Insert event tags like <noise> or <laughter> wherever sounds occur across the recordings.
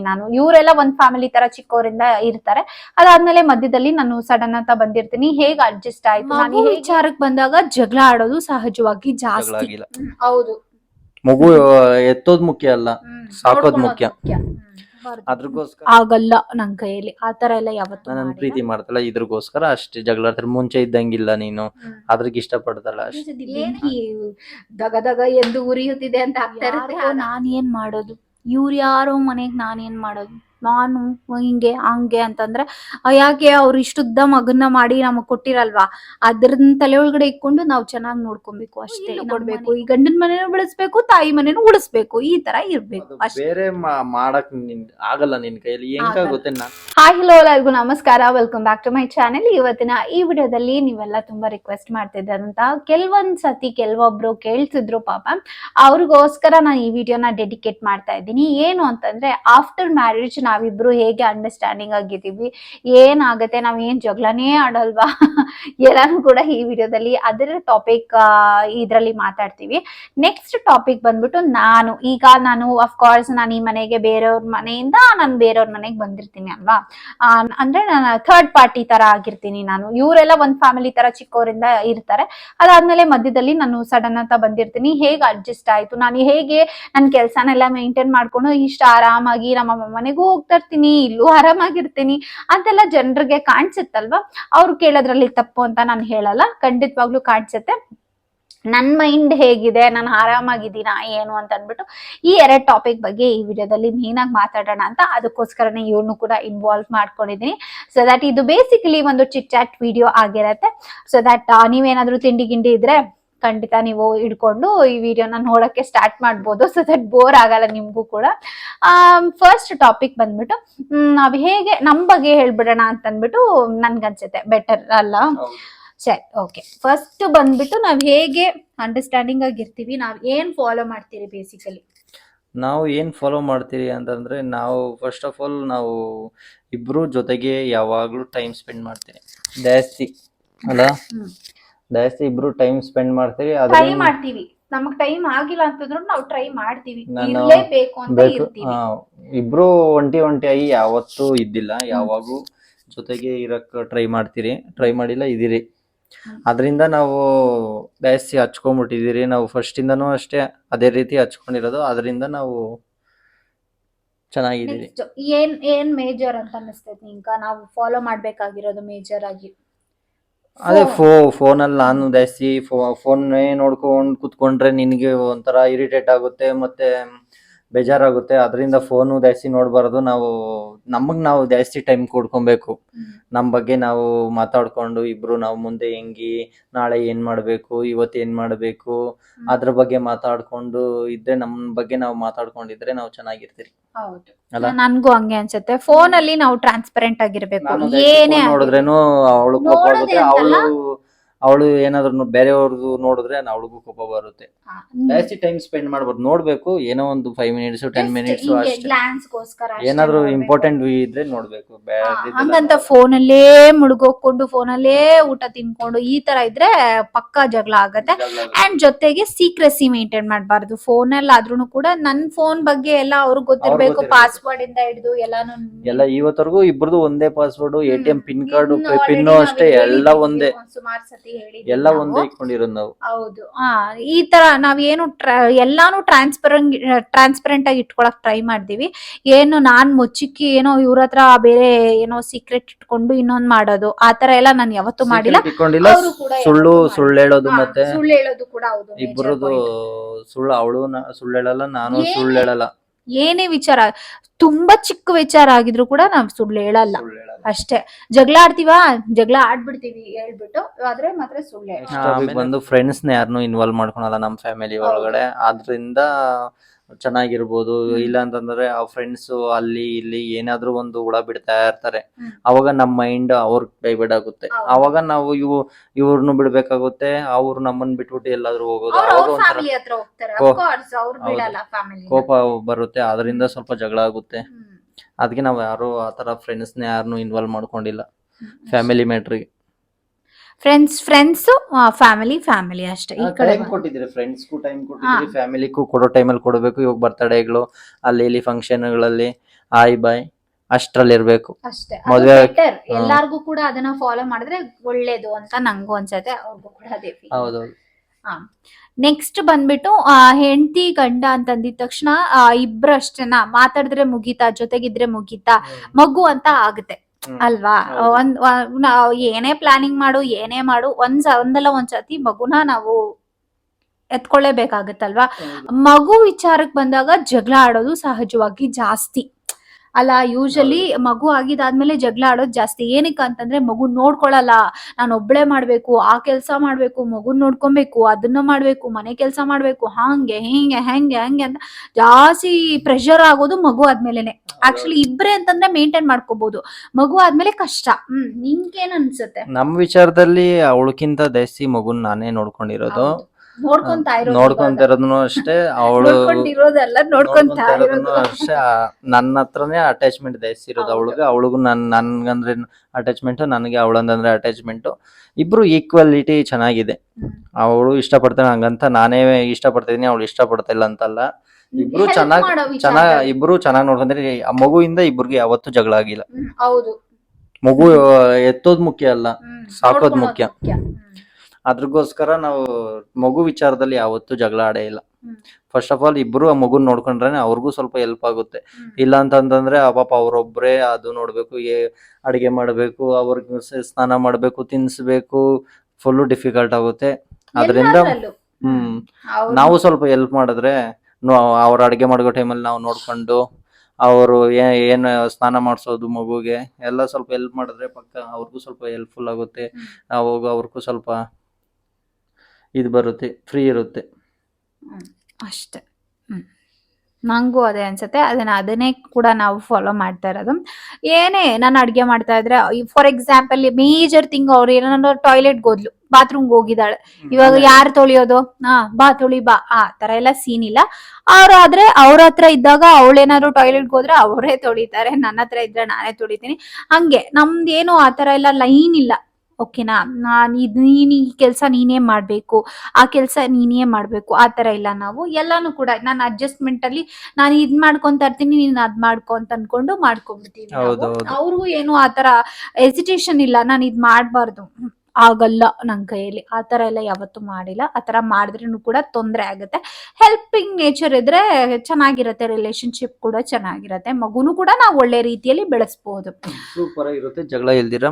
ನಾನು. ಇವರೆಲ್ಲ ಒಂದ್ ಫ್ಯಾಮಿಲಿ ತರ ಚಿಕ್ಕವರಿಂದ ಇರ್ತಾರೆ. ಅದಾದ್ಮೇಲೆ ಮಧ್ಯದಲ್ಲಿ ನಾನು ಸಡನ್ ಅಂತ ಬಂದಿರ್ತೀನಿ. ಹೇಗ್ ಅಡ್ಜಸ್ಟ್ ಆಯ್ತು? ನಾನು ವಿಚಾರಕ್ಕೆ ಬಂದಾಗ ಜಗಳ ಆಡೋದು ಸಹಜವಾಗಿ ಜಾಸ್ತಿ. ಆಗಿಲ್ಲ. ಹೌದು. ಮಗು ಎತ್ತೋದ್ ಮುಖ್ಯ ಅಲ್ಲ. ಸಾಕೋದ್ ಮುಖ್ಯ. ಅದ್ರಗೋಸ್ಕರ. ಆಗಲ್ಲ ನನ್ ಕೈಯಲ್ಲಿ. ಆತರ ಎಲ್ಲ ಯಾವತ್ತೂ ನನ್ನ ಮಾಡಿಲ್ಲ. ಪ್ರೀತಿ ಮಾಡ್ತಲ್ಲ ಇದ್ರಗೋಸ್ಕರ ಅಷ್ಟೇ. ಜಗಳ ಆಡ್ತಾರೆ ಮುಂಚೆ ಇದ್ದಂಗಿಲ್ಲ ನೀನು. ಅದ್ರಗ್ ಅದ್ರಿಗೆ ಇಷ್ಟ ಪಡ್ತಲ್ಲ ಅಷ್ಟೇ ಏನ್ ಈ ದಗ ದಗ ಎಂದು ಉರಿಯುತ್ತಿದೆ ಅಂತ ಆಗ್ತಾ ಇರುತ್ತೆ. ಯಾರಿಗೋ ನಾನ್ ಏನ್ ಮಾಡೋದು? ಇವ್ರು ಯಾರೋ ಮನೆಗೆ ನಾನ್ ಏನ್ ಮಾಡೋದು? ನಾನು ಹಿಂಗೆ ಹಂಗೆ ಅಂತಂದ್ರೆ ಯಾಕೆ ಅವ್ರು ಇಷ್ಟುದ್ದ ಮಗನ್ನ ಮಾಡಿ ನಮಗ್ ಕೊಟ್ಟಿರಲ್ವಾ? ಅದ್ರನ್ನ ತಲೆ ಒಳಗಡೆ ಇಟ್ಕೊಂಡು ನಾವ್ ಚೆನ್ನಾಗಿ ನೋಡ್ಕೊಬೇಕು ಅಷ್ಟೇ. ಕೊಡ್ಬೇಕು ಕೊಡ್ಬೇಕು. ಈ ಗಂಡನ ಮನೇನು ಬೆಳೆಸ್ಬೇಕು ತಾಯಿ ಮನೇನು ಉಳಿಸ್ಬೇಕು. ಈ ತರ ಇರ್ಬೇಕು ಅಷ್ಟೇ. ಬೇರೆ ಮಾ- ಮಾಡಕ್ ನಿನ್ ಆಗಲ್ಲ ನಿನ್ ಕೈಯಲ್ಲಿ. ಹೆಂಗಾಗುತ್ತೆ ನಾ ಹಾಯ್ ಹಲೋ ಎಲ್ಲರಿಗೂ ನಮಸ್ಕಾರ. Welcome back to my channel ಇವತ್ತಿನ ಈ ವಿಡಿಯೋದಲ್ಲಿ ನೀವೆಲ್ಲ ತುಂಬಾ ರಿಕ್ವೆಸ್ಟ್ ಮಾಡ್ತಿದ್ದಂತ ಕೆಲವೊಂದ್ ಸತಿ ಕೆಲವೊಬ್ರು ಕೇಳ್ತಿದ್ರು ಪಾಪ. ಅವ್ರಿಗೋಸ್ಕರ ನಾನು ಈ ವಿಡಿಯೋನ ಡೆಡಿಕೇಟ್ ಮಾಡ್ತಾ ಇದ್ದೀನಿ. ಏನು ಅಂತಂದ್ರೆ ಆಫ್ಟರ್ ಮ್ಯಾರೇಜ್ ನಾವಿಬ್ರು ಹೇಗೆ ಅಂಡರ್ಸ್ಟ್ಯಾಂಡಿಂಗ್ ಆಗಿದ್ದೀವಿ, ಏನಾಗುತ್ತೆ, ನಾವ್ ಏನ್ ಜಗಳನೇ ಆಡಲ್ವಾ? ಎಲ್ಲಾನು ಕೂಡ ಈ ವಿಡಿಯೋದಲ್ಲಿ ಅದರ ಟಾಪಿಕ್ ಇದ್ರಲ್ಲಿ ಮಾತಾಡ್ತೀವಿ. ನೆಕ್ಸ್ಟ್ ಟಾಪಿಕ್ ಬಂದ್ಬಿಟ್ಟು ನಾನು, ಈಗ ನಾನು ಅಫ್ಕೋರ್ಸ್ ನಾನು ಈ ಮನೆಗೆ ಬೇರೆಯವ್ರ ಮನೆಯಿಂದ ನಾನು ಬೇರೆಯವ್ರ ಮನೆಗೆ ಬಂದಿರ್ತೀನಿ ಅಲ್ವಾ? ಅಂದ್ರೆ ನಾನು ಥರ್ಡ್ ಪಾರ್ಟಿ ತರ ಆಗಿರ್ತೀನಿ ನಾನು. ಇವರೆಲ್ಲ ಒಂದ್ ಫ್ಯಾಮಿಲಿ ತರ ಚಿಕ್ಕವರಿಂದ ಇರ್ತಾರೆ. ಅದಾದ್ಮೇಲೆ ಮಧ್ಯದಲ್ಲಿ ನಾನು ಸಡನ್ ಅಂತ ಬಂದಿರ್ತೀನಿ. ಹೇಗೆ ಅಡ್ಜಸ್ಟ್ ಆಯ್ತು? ನಾನು ಹೇಗೆ ನನ್ನ ಕೆಲಸನೆಲ್ಲ ಮೇಂಟೈನ್ ಮಾಡ್ಕೊಂಡು ಇಷ್ಟ ಆರಾಮಾಗಿ ನಮ್ಮ ಮನೆಗೂ ಹೋಗ್ತಾ ಇರ್ತೀನಿ, ಇಲ್ಲೂ ಆರಾಮಾಗಿರ್ತೀನಿ ಅಂತೆಲ್ಲ ಜನರಿಗೆ ಕಾಣಿಸುತ್ತಲ್ವಾ? ಅವ್ರು ಕೇಳೋದ್ರಲ್ಲಿ ತಪ್ಪು ಅಂತ ನಾನು ಹೇಳಲ್ಲ, ಖಂಡಿತವಾಗ್ಲೂ ಕಾಣಿಸುತ್ತೆ. ನನ್ನ ಮೈಂಡ್ ಹೇಗಿದೆ, ನಾನು ಆರಾಮಾಗಿದ್ದೀನಾ, ಏನು ಅಂತ ಅಂದ್ಬಿಟ್ಟು ಈ ಎರಡು ಟಾಪಿಕ್ ಬಗ್ಗೆ ಈ ವಿಡಿಯೋದಲ್ಲಿ ಮೇನ್ ಆಗಿ ಮಾತಾಡೋಣ ಅಂತ ಅದಕ್ಕೋಸ್ಕರನೇ ಇವ್ರನ್ನು ಕೂಡ ಇನ್ವಾಲ್ವ್ ಮಾಡ್ಕೊಂಡಿದ್ದೀನಿ. ಸೊ ದಟ್ ಇದು ಬೇಸಿಕಲಿ ಒಂದು ಚಿಟ್ ಚಾಟ್ ವಿಡಿಯೋ ಆಗಿರತ್ತೆ ಸೊ ದಟ್ ನೀವೇನಾದ್ರೂ ತಿಂಡಿ ಗಿಂಡಿ ಇದ್ರೆ ಖಂಡಿತ ನೀವು ಹಿಡ್ಕೊಂಡು ಈ ವಿಡಿಯೋನ ನೋಡಕ್ಕೆ ಸ್ಟಾರ್ಟ್ ಮಾಡ್ಬೋದು. ಸೊ ದಟ್ ಬೋರ್ ಆಗಲ್ಲ ನಿಮ್ಗೂ ಕೂಡ. ಫಸ್ಟ್ ಟಾಪಿಕ್ ಬಂದ್ಬಿಟ್ಟು ನಾವು ಹೇಗೆ ನಮ್ ಬಗ್ಗೆ ಹೇಳ್ಬಿಡೋಣ ಅಂತ ಅಂದ್ಬಿಟ್ಟು ನನ್ಗನ್ಸುತ್ತೆ. ಬೆಟರ್ ಅಲ್ಲ? ಸರಿ ಓಕೆ ಫಸ್ಟ್ ಬಂದ್ಬಿಟ್ಟು ನಾವ್ ಹೇಗೆ ಅಂಡರ್ಸ್ಟ್ಯಾಂಡಿಂಗ್ ಆಗಿರ್ತೀವಿ ನಾವ್ ಏನ್ ಫಾಲೋ ಮಾಡ್ತೀರಿ ಬೇಸಿಕಲಿ ನಾವು ಏನ್ ಫಾಲೋ ಮಾಡ್ತೀರಿ ಅಂತಂದ್ರೆ ನಾವು ಫಸ್ಟ್ ಆಫ್ ಆಲ್ ನಾವು ಇಬ್ರು ಜೊತೆಗೆ ಯಾವಾಗ್ಲೂ ಟೈಮ್ ಸ್ಪೆಂಡ್ ಮಾಡ್ತೀರಿ. ಜಾಸ್ತಿ ಅಲ್ಲ. ಜಾಸ್ತಿ ಇಬ್ರು ಟೈಮ್ ಸ್ಪೆಂಡ್ ಮಾಡ್ತೀರಿ ಟ್ರೈ ಮಾಡ್ತೀವಿ. ನಮಗ್ ಟೈಮ್ ಆಗಿಲ್ಲ ಅಂತಂದ್ರು ನಾವು ಟ್ರೈ ಮಾಡ್ತೀವಿ. ನಾನು ಇರ್ಲೇಬೇಕು ಅಂತ ಬೇಕು ಇರ್ತೀವಿ. ಹಾ ಇಬ್ರು ಒಂಟಿ ಒಂಟಿ ಒಂಟಿಯಾಗಿ ಯಾವತ್ತೂ ಇದ್ದಿಲ್ಲ. ಯಾವಾಗೂ ಜೊತೆಗೆ ಇರಕ್ ಟ್ರೈ ಮಾಡ್ತೀರಿ. ಟ್ರೈ ಮಾಡಿಲ್ಲ ಇದೀರಿ. ಅದರಿಂದ ನಾವು ಜಾಸ್ತಿ ಹಚ್ಕೊಂಡ್ಬಿಟ್ಟಿದ್ದೀರಿ. ನಾವು ಫಸ್ಟ್ ಇಂದನು ಅಷ್ಟೇ ಅದೇ ರೀತಿ ಹಚ್ಕೊಂಡಿರೋದು. ಅದರಿಂದ ನಾವು ಚೆನ್ನಾಗಿದ್ದೀರಿ. ಏನ್ ಏನ್ ಮೇಜರ್ ಅಂತ ಅನಿಸ್ತೈತಿ ನಾವು ಫಾಲೋ ಮಾಡ್ಬೇಕಾಗಿರೋದು ಮೇಜರ್ ಆಗಿ. ಅದೇ ಫೋ ಫೋನಲ್ಲಿ ನಾನು ಜಾಸ್ತಿ ಫೋನ್ನೇ ನೋಡ್ಕೊಂಡು ಕುತ್ಕೊಂಡ್ರೆ ನಿನಗೆ ಒಂಥರ ಇರಿಟೇಟ್ ಆಗುತ್ತೆ. ಮತ್ತೆ ಬೇಜಾರಾಗುತ್ತೆ. ಅದರಿಂದ ಫೋನು ಜಾಸ್ತಿ ನೋಡಬಾರ್ದು. ನಾವು ನಮಗೆ ನಾವು ಜಾಸ್ತಿ ಟೈಮ್ ಕೊಡ್ಕೊಬೇಕು. ನಮ್ಮ ಬಗ್ಗೆ ನಾವು ಮಾತಾಡ್ಕೊಂಡು ಇಬ್ರು ನಾವು ಮುಂದೆ ಹೆಂಗಿ ನಾಳೆ ಏನು ಮಾಡಬೇಕು ಇವತ್ತು ಏನು ಮಾಡಬೇಕು ಅದ್ರ ಬಗ್ಗೆ ಮಾತಾಡ್ಕೊಂಡು ಇದ್ರೆ ನಮ್ಮ ಬಗ್ಗೆ ನಾವು ಮಾತಾಡ್ಕೊಂಡಿದ್ರೆ ನಾವು ಚೆನ್ನಾಗಿರ್ತೀರಿ. ಹೌದು. ಅಲ್ಲ? ನನ್ಗೂ ಹಂಗೆ ಅನ್ಸುತ್ತೆ. ಫೋನ್ ಅಲ್ಲಿ ನಾವು ಟ್ರಾನ್ಸ್ಪರೆಂಟ್ ಆಗಿರ್ಬೇಕು. ನಾನು ಏನೇ ನೋಡಿದ್ರೇನು ಅವಳು ಕೋಪ ನೋಡೋದೇ ಆಗುತ್ತೆ. ಅಂತಲ್ಲ. ಅವಳು ಏನಾದ್ರು ಬೇರೆಯವ್ರದ್ದು ನೋಡಿದ್ರೆ ಅವಳಿಗೂ ಕೋಪ ಬರುತ್ತೆ. ಜಾಸ್ತಿ ಟೈಮ್ ಸ್ಪೆಂಡ್ ಮಾಡ್ಬಾರ್ದು ನೋಡ್ಬೇಕು ಏನೋ ಒಂದು ಫೈವ್ ಮಿನಿಟ್ಸ್ ಟೆನ್ ಮಿನಿಟ್ಸ್ ಅಷ್ಟೇ. ಏನಾದ್ರು ಇಂಪಾರ್ಟೆಂಟ್ ಇದ್ರೆ ನೋಡ್ಬೇಕು. ಹಂಗಂತ ಫೋನ್ ಫೋನಲ್ಲೇ ಮುಳುಗೋಕೊಂಡು ಫೋನಲ್ಲೇ ಊಟ ತಿನ್ಕೊಂಡು ಈ ತರ ಇದ್ರೆ ಪಕ್ಕಾ ಜಗಳ ಆಗತ್ತೆ. ಅಂಡ್ ಜೊತೆಗೆ ಸೀಕ್ರೆಸಿ ಮೇಂಟೈನ್ ಮಾಡಬಾರ್ದು. ಫೋನ್ ಅಲ್ಲಿ ಆದ್ರೂ ಕೂಡ ನನ್ ಫೋನ್ ಬಗ್ಗೆ ಎಲ್ಲ ಅವ್ರಿಗೆ ಗೊತ್ತಿರ್ಬೇಕು. ಪಾಸ್ವರ್ಡ್ ಇಂದ ಹಿಡಿದು ಎಲ್ಲಾನು ಎಲ್ಲ ಇವತ್ತರೆಗೂ ಇಬ್ರದು ಒಂದೇ password A T M pin card pin ಅಷ್ಟೇ ಎಲ್ಲ ಒಂದೇ ಸುಮಾರ್ ಸತಿ. ಹೇಳಿದೀವಿ ಎಲ್ಲ ಒಂದೇ ಇಟ್ಕೊಂಡಿರೋದು ನಾವು. ಹೌದು. ಆ ಈ ತರ ನಾವೇನು ಎಲ್ಲಾನು ಟ್ರಾನ್ಸ್ಪರೆಂಟ್ ಟ್ರಾನ್ಸ್ಪರೆಂಟ್ ಆಗಿ ಇಟ್ಕೊಳಕ್ ಟ್ರೈ ಮಾಡ್ತೀವಿ ಏನು ನಾನ್ ಮುಚ್ಚಿಕ್ಕಿ ಏನೋ ಇವ್ರ ಹತ್ರ ಬೇರೆ ಏನೋ ಸೀಕ್ರೆಟ್ ಇಟ್ಕೊಂಡು ಇನ್ನೊಂದ್ ಮಾಡೋದು ಆ ತರ ಎಲ್ಲ ನಾನು ಯಾವತ್ತೂ ಮಾಡಿಲ್ಲ. ಇಟ್ಕೊಂಡಿಲ್ಲ. ಅವ್ರು ಕೂಡ ಸುಳ್ಳು ಯಾವತ್ತೂ ಸುಳ್ಳು ಹೇಳೋದು ಹಾ, ಮತ್ತೆ ಸುಳ್ಳು ಹೇಳೋದು ಕೂಡ ಹೌದು major ಇಬ್ಬರದು point. ಸುಳ್ಳು ಅವಳು ಸುಳ್ಳು ಹೇಳಲ್ಲ ನಾನು ಏನೇ- ಸುಳ್ಳು ಹೇಳಲ್ಲ. ಏನೇ ವಿಚಾರ ತುಂಬಾ ಚಿಕ್ಕ ವಿಚಾರ ಆಗಿದ್ರು ಕೂಡ ನಾವ್ ಸುಳ್ಳು ಹೇಳಲ್ಲ. ಸುಳ್ಳು ಹೇಳಲ್ಲ. ಅಷ್ಟೇ. ಜಗಳ ಆಡ್ತೀವ? ಜಗಳ ಆಡ್ಬಿಡ್ತೀವಿ ಹೇಳ್ಬಿಟ್ಟು ಆದ್ರೆ ಮಾತ್ರ ಸುಳ್ಳೆ. ಬಂದು ಫ್ರೆಂಡ್ಸ್ನ ಯಾರನ್ನೂ ಇನ್ವಾಲ್ವ್ ಮಾಡ್ಕೊಳಲ್ಲ ನಮ್ಮ ಫ್ಯಾಮಿಲಿ ಒಳಗಡೆ. ಆದ್ರಿಂದ ಚೆನ್ನಾಗಿರ್ಬೋದು. ಇಲ್ಲ ಅಂತಂದ್ರೆ ಆ ಫ್ರೆಂಡ್ಸ್ ಅಲ್ಲಿ ಇಲ್ಲಿ ಏನಾದ್ರೂ ಒಂದು ಹುಳ ಬಿಡ್ತಾ ಇರ್ತಾರೆ. ಅವಾಗ ನಮ್ಮ ಮೈಂಡ್ ಅವ್ರ ಡೈವರ್ಟ್ ಆಗುತ್ತೆ. ಅವಾಗ ನಾವು ಇವು ಇವ್ರನ್ನು ಬಿಡ್ಬೇಕಾಗುತ್ತೆ. ಅವ್ರು ನಮ್ಮನ್ನ ಬಿಟ್ಬಿಟ್ಟು ಎಲ್ಲಾದ್ರೂ ಹೋಗೋದು. ಅವ್ರು ಅವಾಗ ಒಂಥರ ಹೋಗ್ತಾರೆ. ಕೋ- ಅಫ್ಕೋರ್ಸ್ ಅವ್ರು ಬಿಡಲ್ಲ ಫ್ಯಾಮಿಲಿ ಕೋಪ ಬರುತ್ತೆ. ಅದರಿಂದ ಸ್ವಲ್ಪ ಜಗಳ ಆಗುತ್ತೆ. ಅದಕ್ಕೆ ನಾವು ಯಾರು ಆತರ ಫ್ರೆಂಡ್ಸ್ ಫ್ರೆಂಡ್ಸ್ನ ಯಾರನ್ನು ಇನ್ವಾಲ್ವ್ ಮಾಡ್ಕೊಂಡಿಲ್ಲ. ಫ್ಯಾಮಿಲಿ ಮ್ಯಾಟ್ರಿಗೆ ಫ್ರೆಂಡ್ಸ್ ಫ್ರೆಂಡ್ಸ್ ಫ್ಯಾಮಿಲಿ ಫ್ಯಾಮಿಲಿ ಅಷ್ಟೇ. ಈ ಕಡೆ ಟೈಮ್ ಫ್ರೆಂಡ್ಸ್ ಫ್ರೆಂಡ್ಸ್ಗೂ ಟೈಮ್ ಕೊಟ್ಟಿದ್ದೀರಿ ಫ್ಯಾಮಿಲಿಗೂ ಕೊಡೋ ಅಲ್ಲಿ ಕೊಡಬೇಕು. ಇವಾಗ ಬರ್ತಡೇಗಳು ಅಲ್ಲಿ ಇಲ್ಲಿ ಫಂಕ್ಷನ್ಗಳಲ್ಲಿ ಆಯ್ ಬಾಯ್ ಅಷ್ಟರಲ್ಲಿ ಇರಬೇಕು. ಅಷ್ಟೇ. ಮದ್ವೆ ಬೆಟರ್. ಎಲ್ಲಾರ್ಗೂ ಕೂಡ ಅದನ್ನ ಫಾಲೋ ಮಾಡಿದ್ರೆ ಒಳ್ಳೇದು ಅಂತ ನಂಗೂ ಅನ್ಸುತ್ತೆ ಅವ್ರಿಗೂ ಕೂಡ ಅದೇ. ಹೌದೌದು. ನೆಕ್ಸ್ಟ್ ಬಂದ್ಬಿಟ್ಟು ಆ ಹೆಂಡತಿ ಗಂಡ ಅಂತಂದಿದ ತಕ್ಷಣ ಆ ಇಬ್ರು ಅಷ್ಟೇನ ಮಾತಾಡಿದ್ರೆ ಮುಗೀತಾ ಜೊತೆಗಿದ್ರೆ ಮುಗೀತಾ ಮಗು ಅಂತ ಆಗುತ್ತೆ. ಅಲ್ವಾ? ಒಂದ್ ಏನೇ ಪ್ಲಾನಿಂಗ್ ಮಾಡು ಏನೇ ಮಾಡು ಒಂದ್ ಒಂದಲ್ಲ ಒಂದ್ ಸತಿ ಮಗುನ ನಾವು ಎತ್ಕೊಳ್ಳೇಬೇಕಾಗತ್ತಲ್ವಾ? ಮಗು ವಿಚಾರಕ್ಕೆ ಬಂದಾಗ ಜಗಳ ಆಡೋದು ಸಹಜವಾಗಿ ಜಾಸ್ತಿ. ಅಲ್ಲ ಯೂಶಲಿ ಮಗು ಆಗಿದಾದ್ಮೇಲೆ ಜಗಳ ಆಡೋದು ಜಾಸ್ತಿ. ಏನಕ್ಕೆ ಅಂತಂದ್ರೆ ಮಗು ನೋಡ್ಕೊಳಲ್ಲ. ನಾನು ಒಬ್ಳೆ ಮಾಡ್ಬೇಕು ಆ ಕೆಲಸ ಮಾಡ್ಬೇಕು ಮಗು ನೋಡ್ಕೊಬೇಕು ಅದನ್ನ ಮಾಡ್ಬೇಕು ಮನೆ ಕೆಲಸ ಮಾಡ್ಬೇಕು ಹಂಗೆ ಹಿಂಗೆ ಹೆಂಗೆ ಹಂಗೆ ಅಂತ ಜಾಸ್ತಿ ಪ್ರೆಷರ್ ಆಗೋದು ಮಗು ಆದ್ಮೇಲೆನೆ. ಆಕ್ಚುಲಿ ಇಬ್ರೆ ಅಂತಂದ್ರೆ ಮೇಂಟೈನ್ ಮಾಡ್ಕೋಬಹುದು ಮಗು ಆದ್ಮೇಲೆ ಕಷ್ಟ. ಹ್ಮ್ ನಿನ್ಗೇನ್ ಅನ್ಸುತ್ತೆ? ನಮ್ ವಿಚಾರದಲ್ಲಿ ಅವಳಕ್ಕಿಂತ ಜಾಸ್ತಿ ಮಗುನ್ ನಾನೇ ನೋಡ್ಕೊಂಡಿರೋದು. ನೋಡ್ಕೊಂತಾ ಇರೋದು ನೋಡ್ಕೊಂತ ಇರೋದನ್ನು ಅಷ್ಟೇ ಅವಳು ನೋಡ್ಕೊಂತಾ ಅಷ್ಟೇ ನನ್ನ ಹತ್ರನೇ ಅಟ್ಯಾಚ್ಮೆಂಟ್ ಇರೋದು. ಅವಳಿಗೆ ಅವಳಿಗೂ ನನ್ ನನ್ಗಂದ್ರೆ ಅಟ್ಯಾಚ್ಮೆಂಟ್ ನನಗೆ ಅವಳಂದ್ರೆ ಅಟ್ಯಾಚ್ಮೆಂಟ್ ಇಬ್ರು ಈಕ್ವಾಲಿಟಿ ಚೆನ್ನಾಗಿದೆ. ಅವಳು ಇಷ್ಟಪಡ್ತಾನೆ ಹಂಗಂತ ನಾನೇ ಇಷ್ಟಪಡ್ತಿದೀನಿ ಅವಳು ಇಷ್ಟಪಡ್ತಾ ಇಲ್ಲ ಅಂತಲ್ಲ. ಇಬ್ರು ಚೆನ್ನಾಗ್ ಚೆನ್ನಾಗ್. ಇಬ್ರು ಚೆನ್ನಾಗ್ ನೋಡ್ಕೊಂಡ್ರೆ ಆ ಮಗುವಿಂದ ಇಬ್ರಿಗೆ ಯಾವತ್ತೂ ಜಗಳ ಆಗಿಲ್ಲ. ಹೌದು. ಮಗು ಎತ್ತೋದ್ ಮುಖ್ಯ ಅಲ್ಲ. ಸಾಕೋದ್ ಮುಖ್ಯ. ಅದ್ರಗೋಸ್ಕರ ನಾವು ಮಗು ವಿಚಾರದಲ್ಲಿ ಯಾವತ್ತೂ ಜಗಳ ಆಡೇ ಇಲ್ಲ. ಫಸ್ಟ್ ಆಫ್ ಆಲ್ ಇಬ್ರು ಆ ಮಗುನ್ ನೋಡ್ಕೊಂಡ್ರೆ ಅವ್ರಿಗೂ ಸ್ವಲ್ಪ ಹೆಲ್ಪ್ ಆಗುತ್ತೆ. ಇಲ್ಲ ಅಂತಂದ್ರೆ ಆ ಪಾಪ ಅವ್ರೊಬ್ರೇ ಅದು ನೋಡ್ಬೇಕು ಏ ಅಡಿಗೆ ಮಾಡ್ಬೇಕು ಅವ್ರಿಗೆ ಸ್ನಾನ ಮಾಡ್ಬೇಕು ತಿನ್ಸ್ಬೇಕು ಫುಲ್ಲು ಡಿಫಿಕಲ್ಟ್ ಆಗುತ್ತೆ. ಅದರಿಂದ ಹ್ಮ್. ನಾವು ಸ್ವಲ್ಪ ಹೆಲ್ಪ್ ಮಾಡಿದ್ರೆ ಅವ್ರ ಅಡಿಗೆ ಮಾಡೋ ಟೈಮಲ್ಲಿ ನಾವು ನೋಡ್ಕೊಂಡು ಅವರು ಏನ್ ಸ್ನಾನ ಮಾಡಿಸೋದು ಮಗುಗೆ ಎಲ್ಲ ಸ್ವಲ್ಪ ಹೆಲ್ಪ್ ಮಾಡಿದ್ರೆ ಪಕ್ಕ ಅವ್ರಿಗೂ ಸ್ವಲ್ಪ ಹೆಲ್ಪ್ಫುಲ್ ಆಗುತ್ತೆ. ನಾವು ಅವ್ರಿಗೂ ಸ್ವಲ್ಪ ಇದು ಬರುತ್ತೆ ಫ್ರೀ ಇರುತ್ತೆ. ಅಷ್ಟೆ. ನಂಗೂ ಅದೇ ಅನ್ಸುತ್ತೆ. ಅದನ್ನ ಅದನ್ನೇ ಕೂಡ ನಾವು ಫಾಲೋ ಮಾಡ್ತಾ ಇರೋದು. ಏನೇ ನಾನು ಅಡ್ಗೆ ಮಾಡ್ತಾ ಇದ್ರೆ ಫಾರ್ ಎಕ್ಸಾಂಪಲ್ ಮೇಜರ್ ಥಿಂಗ್ ಅವ್ರು ಏನಾದ್ರು ಟಾಯ್ಲೆಟ್ ಹೋದ್ಲು ಬಾತ್ರೂಮ್ ಹೋಗಿದ್ದಾಳೆ. ಇವಾಗ ಯಾರು ತೊಳಿಯೋದು? ಹಾ ಬಾ ತೊಳಿ ಬಾ. ಆ ತರ ಎಲ್ಲ ಸೀನ್ ಇಲ್ಲ. ಅವ್ರು ಆದ್ರೆ ಅವ್ರ ಹತ್ರ ಇದ್ದಾಗ ಅವಳೇನಾದ್ರು ಟಾಯ್ಲೆಟ್ಗೆ ಹೋದ್ರೆ ಅವರೇ ತೊಳಿತಾರೆ. ನನ್ನ ಹತ್ರ ಇದ್ರೆ ನಾನೇ ತೊಳಿತೀನಿ. ಹಂಗೆ ನಮ್ದೇನು ಆ ತರ ಎಲ್ಲ ಲೈನ್ ಇಲ್ಲ. ಓಕೆನಾ? ನಾನ್ ಇದ್ ನೀನ್ ಈ ಕೆಲಸ ನೀನೇ ಮಾಡಬೇಕು. ಆ ಕೆಲಸ ನೀನೇ ಮಾಡಬೇಕು. ಆ ತರ ಇಲ್ಲ ನಾವು. ಎಲ್ಲಾನು ಕೂಡ ನಾನು ಅಡ್ಜಸ್ಟ್ಮೆಂಟ್ ಅಲ್ಲಿ ನಾನು ಇದ್ ಮಾಡ್ಕೊಂತ ಇರ್ತೀನಿ ನೀನ್ ಅದ್ ಮಾಡ್ಕೊ ಅಂತ ಅನ್ಕೊಂಡು ಮಾಡ್ಕೊಂಡ್ಬಿಡ್ತೀವಿ. ಅವ್ರಿಗೂ ಏನು ಆ ತರ ಎಸಿಟೇಷನ್ ಇಲ್ಲ. ನಾನು ಇದ್ ಮಾಡ್ಬಾರ್ದು. ಆಗಲ್ಲ ನನ್ ಕೈಯಲ್ಲಿ. ಆ ತರ ಎಲ್ಲ ಯಾವತ್ತೂ ಮಾಡಿಲ್ಲ. ಆ ತರ ಮಾಡಿದ್ರೂ ಕೂಡ ತೊಂದ್ರೆ ಆಗುತ್ತೆ. ಹೆಲ್ಪಿಂಗ್ ನೇಚರ್ ಇದ್ರೆ ಚೆನ್ನಾಗಿರತ್ತೆ. ರಿಲೇಶನ್ಶಿಪ್ ಕೂಡ ಚೆನ್ನಾಗಿರತ್ತೆ. ಮಗುನು ಕೂಡ ನಾವು ಒಳ್ಳೆ ರೀತಿಯಲ್ಲಿ ಬೆಳೆಸಬಹುದು ಸೂಪರ್ ಆಗಿರುತ್ತೆ. ಜಗಳ ಇಲ್ದಿರ.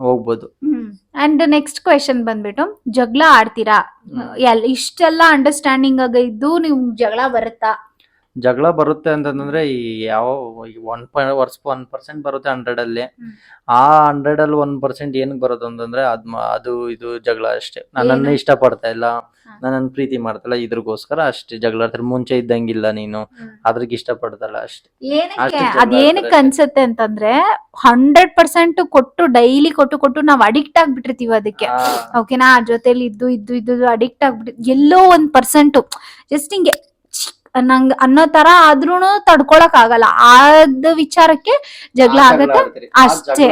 ಹೋಗ್ಬೋದು. ಹ್ಮ್. ಅಂಡ್ ನೆಕ್ಸ್ಟ್ ಕ್ವೆಶನ್ ಬಂದ್ಬಿಟ್ಟು ಜಗಳ ಆಡ್ತೀರಾ. ಎಲ್ ಇಷ್ಟೆಲ್ಲ ಅಂಡರ್ಸ್ಟ್ಯಾಂಡಿಂಗ್ ಆಗ ಇದ್ದು ನಿಮ್ಗೆ ಜಗಳ ಬರುತ್ತಾ? ಜಗಳ ಬರುತ್ತೆ ಅಂತಂದ್ರೆ ಈ ಯಾವ ಒನ್ ವರ್ಸ್ ಒನ್ ಪರ್ಸೆಂಟ್ ಬರುತ್ತೆ ಹಂಡ್ರೆಡ್ ಅಲ್ಲಿ. ಆ ಹಂಡ್ರೆಡ್ ಅಲ್ಲಿ ಒನ್ ಪರ್ಸೆಂಟ್ ಏನ್ ಬರೋದು ಅಂತಂದ್ರೆ ಅದ್ ಮ- ಅದು ಇದು ಜಗಳ ಅಷ್ಟೇ. ನನ್ನನ್ನು ಏನು? ಇಷ್ಟ ಪಡ್ತಾ ಇಲ್ಲ. ನನ್ನ ನನ್ನನ್ನು ಪ್ರೀತಿ ಮಾಡ್ತಲ್ಲ. ಇದ್ರಗೋಸ್ಕರ ಅಷ್ಟೇ ಜಗಳ ಆಡ್ತಾರೆ. ಮುಂಚೆ ಇದ್ದಂಗಿಲ್ಲ ನೀನು. ಅದ್ರಿಗೆ ಇಷ್ಟ ಪಡ್ತಲ್ಲ ಅಷ್ಟೇ. ಏನಕ್ಕೆ? ಅಷ್ಟು ಅದೇನಕ್ಕೆ. ಅನ್ಸುತ್ತೆ ಅಂತಂದ್ರೆ ಹಂಡ್ರೆಡ್ ಪರ್ಸೆಂಟ್ ಕೊಟ್ಟು ಡೈಲಿ ಕೊಟ್ಟು ಕೊಟ್ಟು ನಾವ್ ಅಡಿಕ್ಟ್ ಆಗ್ಬಿಟ್ಟಿರ್ತೀವಿ ಅದಕ್ಕೆ. ಆ, ಓಕೆನಾ ಆ ಜೊತೆಲಿ ಇದ್ದು ಇದ್ದು ಇದ್ದು ಅಡಿಕ್ಟ್ ಆಗ್ಬಿಟ್ಟು ಎಲ್ಲೋ ಒಂದ್ ಪರ್ಸೆಂಟ್ ಜಸ್ಟ್ ಹಿಂಗೆ ನಂಗ್ ಅನ್ನೋ ತರ ಆದ್ರೂನು ತಡ್ಕೊಳಕ್ ಆಗಲ್ಲ ಆದ ವಿಚಾರಕ್ಕೆ ಜಗಳ ಆಗತ್ತೆ ಅಷ್ಟೇ.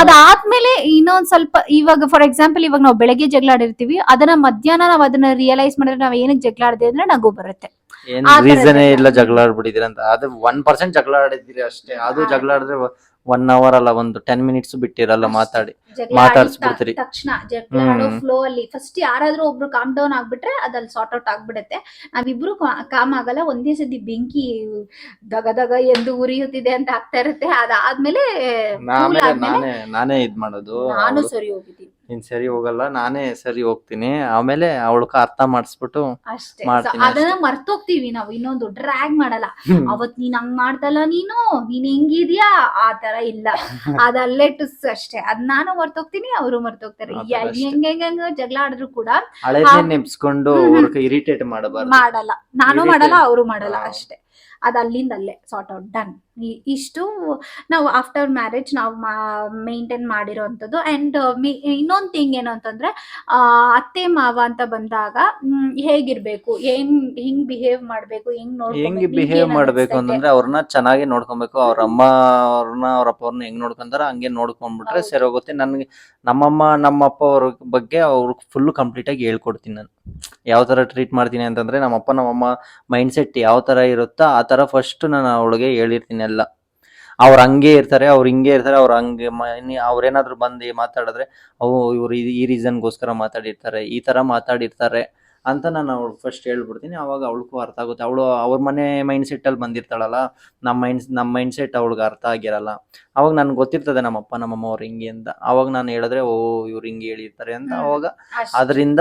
ಅದಾದ್ಮೇಲೆ ಇನ್ನೊಂದ್ ಸ್ವಲ್ಪ ಇವಾಗ ಫಾರ್ ಎಕ್ಸಾಂಪಲ್ ಇವಾಗ ನಾವು ಬೆಳಗ್ಗೆ ಜಗಳ ಆಡಿರ್ತೀವಿ ಅದನ್ನ ಮಧ್ಯಾಹ್ನ ನಾವ್ ಅದನ್ನ ರಿಯಲೈಸ್ ಮಾಡಿದ್ರೆ ನಾವ್ ಏನಕ್ಕೆ ಜಗಳ ಆಡದೆ ಅಂದ್ರೆ ನಗು ಬರುತ್ತೆ ಏನ್ ರೀಸನೇ. ಇಲ್ಲ ಜಗಳ ಆಡ್ಬಿಟ್ಟಿದ್ದೀರ ಅಂತ ಅದು ಒನ್ ಪರ್ಸೆಂಟ್ ಜಗಳ ಆಡಿದ್ದೀರಿ ಅಷ್ಟೇ ಅದು. ಜಗಳ ಆಡಿದ್ರೆ ಒನ್ ಅವರ್ ಅಲ್ಲ ಒಂದು ಟೆನ್ ಮಿನಿಟ್ಸ್ ಬಿಟ್ಟಿರಲ್ಲ ಮಾತಾಡಿ ಮಾತಾಡ್ಸ್ಬಿಡ್ತೀರಿ. ತಕ್ಷಣ ಫ್ಲೋ ಅಲ್ಲಿ ಫಸ್ಟ್ ಯಾರಾದ್ರೂ ಒಬ್ರು ಕಾಮ್ ಡೌನ್ ಆಗ್ಬಿಟ್ರೆ ಅದಲ್ಲಿ ಸಾರ್ಟ್ ಔಟ್ ಆಗ್ಬಿಡುತ್ತೆ. ನಾವಿಬ್ರು ಕಾಮ್ ಆಗಲ್ಲ ಒಂದೇ ಸತಿ ಬೆಂಕಿ ದಗ ದಗ ಎಂದು ಉರಿಯುತ್ತಿದೆ ಅಂತ ಆಗ್ತಾ ಇರುತ್ತೆ. ಅದಾದ್ಮೇಲೆ ನಾನೇ ನಾನೇ ಇದ್ ಮಾಡೋದು. ನಾನು ಸರಿ ಹೋಗಿದ್ದೀನಿ. ನೀನ್ ಸರಿ ಹೋಗಲ್ಲ ನಾನೇ ಸರಿ ಹೋಗ್ತೀನಿ. ಆಮೇಲೆ ಅವಳಕ ಅರ್ಥ ಮಾಡಿಸ್ಬಿಟ್ಟು ಅಷ್ಟೇ. ಮಾಡ್ತೀನಿ So ಅದನ್ನ ಮರ್ತೋಗ್ತೀವಿ ನಾವು ಇನ್ನೊಂದು ಡ್ರ್ಯಾಗ್ ಮಾಡಲ್ಲ. ಅವತ್ ನೀನ್ ಹಂಗ್ ಮಾಡ್ತಲ್ಲ ನೀನು ನೀನ್ ಹೆಂಗಿದ್ಯಾ? ಆ ತರ ಇಲ್ಲ. ಅದ್ ಅಲ್ಲೇ ಟುಸ್ ಅಷ್ಟೇ. ಅದ್ ನಾನು ಮರ್ತೋಗ್ತೀನಿ ಅವರು ಮರ್ತೋಗ್ತಾರೆ. ಆ ತರ ಯ- ಅಷ್ಟೇ. ಹೆಂಗ್ ಹೆಂಗ್ ಹೆಂಗ್ ಜಗಳ ಆಡಿದ್ರು ಕೂಡ ಹಳೇದೇ. ನೆಪ್ಸ್ಕೊಂಡು ಹ್ಮ್. ಇರಿಟೇಟ್ ಮಾಡಬಾರ್ದು. ಮಾಡಲ್ಲ. ನಾನು ಮಾಡಲ್ಲ ಅವರು ಮಾಡಲ್ಲ ಅಷ್ಟೇ. ಅದ್ ಅಲ್ಲಿಂದ ಅಲ್ಲೇ ಸಾರ್ಟ್ ಔಟ್ ಡನ್ ಇಷ್ಟು ನಾವು ಆಫ್ಟರ್ ಮ್ಯಾರೇಜ್ ನಾವು ಮೇಂಟೈನ್ ಮಾಡಿರೋಂಥದ್ದು. ಅಂಡ್ ಇನ್ನೊಂದು ಥಿಂಗ್ ಏನು ಅಂತಂದ್ರೆ ಅತ್ತೆ ಮಾವ ಅಂತ ಬಂದಾಗ ಹೇಗಿರಬೇಕು? ಹೇಗಿರ್ಬೇಕು ಹಿಂಗೆ ಬಿಹೇವ್ ಮಾಡಬೇಕು? ಹೆಂಗ್ ಹೆಂಗ್ ಬಿಹೇವ್ ಮಾಡಬೇಕು ಅಂತಂದ್ರೆ ಅವ್ರನ್ನ ಚೆನ್ನಾಗಿ ನೋಡ್ಕೊಬೇಕು. ಅವ್ರ ಅಮ್ಮ ಅವ್ರನ್ನ ಅವ್ರ ಅಪ್ಪ ಅವ್ರನ್ನ ಹೆಂಗ್ ನೋಡ್ಕೊಂತಾರ ಹಂಗೆ ನೋಡ್ಕೊಂಡ್ಬಿಟ್ರೆ ಸರಿ ಹೋಗುತ್ತೆ ನನಗೆ ನಮ್ಮಮ್ಮ ನಮ್ಮ ಅಪ್ಪ ಅವ್ರ ಬಗ್ಗೆ ಅವ್ರ ಫುಲ್ ಕಂಪ್ಲೀಟ್ ಆಗಿ ಹೇಳ್ಕೊಡ್ತೀನಿ ನಾನು. ಯಾವ ತರ ಟ್ರೀಟ್ ಮಾಡ್ತೀನಿ ಅಂತಂದ್ರೆ ನಮ್ಮಪ್ಪ ನಮ್ಮಮ್ಮ ಮೈಂಡ್ ಸೆಟ್ ಯಾವ ತರ ಇರುತ್ತೋ ಆ ತರ ಫಸ್ಟ್ ನಾನು ಅವಳಿಗೆ ಹೇಳಿರ್ತೀನಿ ಎಲ್ಲ. ಅವ್ರು ಹಂಗೆ ಇರ್ತಾರೆ, ಅವ್ರು ಹಿಂಗೆ ಇರ್ತಾರೆ, ಅವ್ರು ಹಂಗೆ ಅವ್ರೇನಾದ್ರು ಬಂದು ಮಾತಾಡಿದ್ರೆ ಅವು ಇವ್ರು ಈ- ರೀಸನ್ಗೋಸ್ಕರ ಮಾತಾಡಿರ್ತಾರೆ, ಈ ತರ ಮಾತಾಡಿರ್ತಾರೆ. ಅಂತ ನಾನು ಅವ್ಳು ಫಸ್ಟ್ ಹೇಳ್ಬಿಡ್ತೀನಿ. ಅವಾಗ ಅವಳಿಗೂ ಅರ್ಥ ಆಗುತ್ತೆ. ಅವಳು ಅವ್ರ ಮನೆ ಮೈಂಡ್ ಸೆಟ್ ಅಲ್ಲಿ ಬಂದಿರ್ತಾಳಲ್ಲ ನಮ್ಮ ಮೈಂಡ್ ನಮ್ಮ ಮೈಂಡ್ ಸೆಟ್ ಅವಳಿಗೆ ಅರ್ಥ ಆಗಿರಲ್ಲ. ಅವಾಗ ನನ್ಗೆ ಗೊತ್ತಿರ್ತದೆ ನಮ್ಮಪ್ಪ ನಮ್ಮಮ್ಮ ಅವ್ರು ಹಿಂಗೆ ಅಂತ. ಅವಾಗ ನಾನು ಹೇಳಿದ್ರೆ ಓ ಇವ್ರು ಹಿಂಗೆ ಹೇಳಿರ್ತಾರೆ ಅಂತ ಅವಾಗ. ಅದರಿಂದ